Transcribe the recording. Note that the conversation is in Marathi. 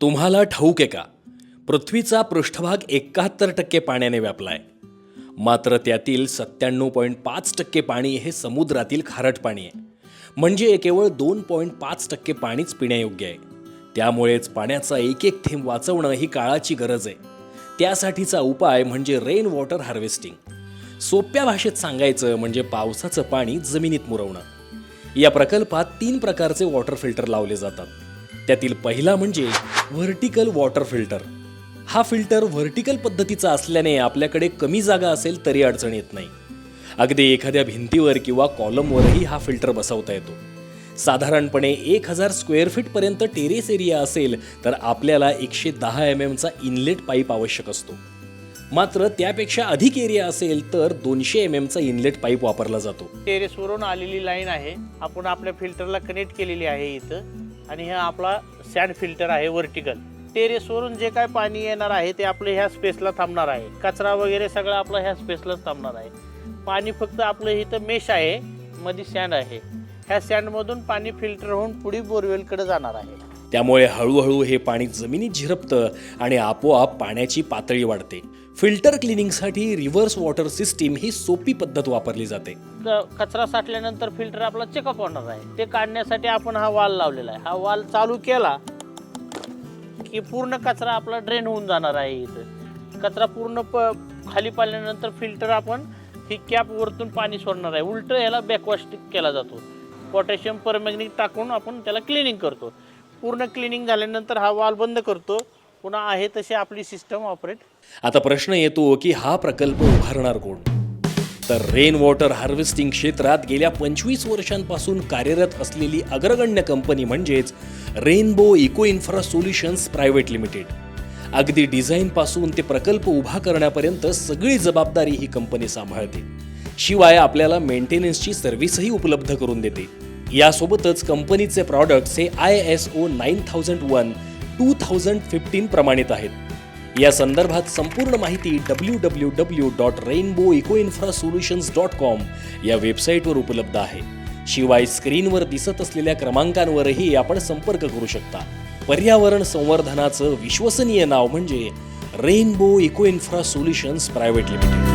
तुम्हाला ठाऊक आहे का? पृथ्वीचा पृष्ठभाग एकाहत्तर टक्के पाण्याने व्यापला आहे मात्र त्यातील सत्त्याण्णव पॉईंट पाच टक्के पाणी हे समुद्रातील खारट पाणी आहे. म्हणजे केवळ दोन पॉईंट पाच टक्के पाणीच पिण्यायोग्य आहे. त्यामुळेच पाण्याचा एक एक थेंब वाचवणं ही काळाची गरज आहे. त्यासाठीचा उपाय म्हणजे रेन वॉटर हार्वेस्टिंग सोप्या भाषेत सांगायचं म्हणजे पावसाचं पाणी जमिनीत मुरवणं. या प्रकल्पात तीन प्रकारचे वॉटर फिल्टर लावले जातात. त्यातील पहिला म्हणजे व्हर्टिकल वॉटर फिल्टर हा फिल्टर व्हर्टिकल पद्धतीचा असल्याने आपल्याकडे कमी जागा असेल तरी अडचण येत नाही. अगदी एखाद्या भिंतीवर किंवा कॉलमवरही हा फिल्टर बसवता येतो. साधारणपणे एक हजार स्क्वेअर फीटपर्यंत टेरेस एरिया असेल तर आपल्याला एकशे दहा एम एमचा इनलेट पाईप आवश्यक असतो. मात्र त्यापेक्षा अधिक एरिया असेल तर दोनशे एम एमचा इनलेट पाईप वापरला जातो. टेरेसवरून आलेली लाईन आहे. आपण आपल्या फिल्टरला कनेक्ट केलेली आहे इथं. आणि हा आपला सँड फिल्टर आहे व्हर्टिकल टेरेसवरून जे काय पाणी येणार आहे ते आपलं ह्या स्पेसला थांबणार आहे. कचरा वगैरे सगळं आपलं ह्या स्पेसलाच थांबणार आहे. पाणी फक्त आपलं इथं मेश आहे मध्ये सँड आहे. ह्या सँडमधून पाणी फिल्टर होऊन पुढे बोरवेलकडे जाणार आहे. त्यामुळे हळूहळू हे पाणी जमिनीत झिरपतं आणि आपोआप पाण्याची पातळी वाढते. फिल्टर क्लिनिंगसाठी रिव्हर्स वॉटर सिस्टीम ही सोपी पद्धत वापरली जाते. कचरा साठल्यानंतर फिल्टर आपला चेकअप होणार आहे. ते काढण्यासाठी आपण हा वाल लावलेला आहे. हा वाल चालू केला की पूर्ण कचरा आपला ड्रेन होऊन जाणार आहे इथं. कचरा पूर्ण प खाली पाडल्यानंतर फिल्टर आपण ही कॅप वरतून पाणी सोडणार आहे. उलट याला बॅकवॉश केला जातो. पोटॅशियम परमॅग्निक टाकून आपण त्याला क्लिनिंग करतो. पूर्ण क्लिनिंग झाल्यानंतर हा वाल बंद करतो. पुन्हा आहे तशी आपली सिस्टम ऑपरेट आता प्रश्न येतो की हा प्रकल्प उभारणार कोण? तर रेन वॉटर हार्वेस्टिंग क्षेत्रात गेल्या पंचवीस वर्षांपासून कार्यरत असलेली अग्रगण्य कंपनी म्हणजेच Rainbow Eco Infra Solutions Private Limited अगदी डिझाईनपासून ते प्रकल्प उभा करण्यापर्यंत सगळी जबाबदारी ही कंपनी सांभाळते. शिवाय आपल्याला मेंटेनन्सची सर्व्हिसही उपलब्ध करून देते. यासोबतच कंपनीचे प्रॉडक्ट्स हे I S O nine thousand one two thousand fifteen प्रमाणित आहेत. या संदर्भात संपूर्ण माहिती W W W dot Rainbow Eco Infra Solutions dot com या वेबसाईटवर उपलब्ध आहे. शिवाय स्क्रीनवर दिसत असलेल्या क्रमांकांवरही आपण संपर्क करू शकता. पर्यावरण संवर्धनाचं विश्वसनीय नाव म्हणजे Rainbow Eco Infra Solutions Private Limited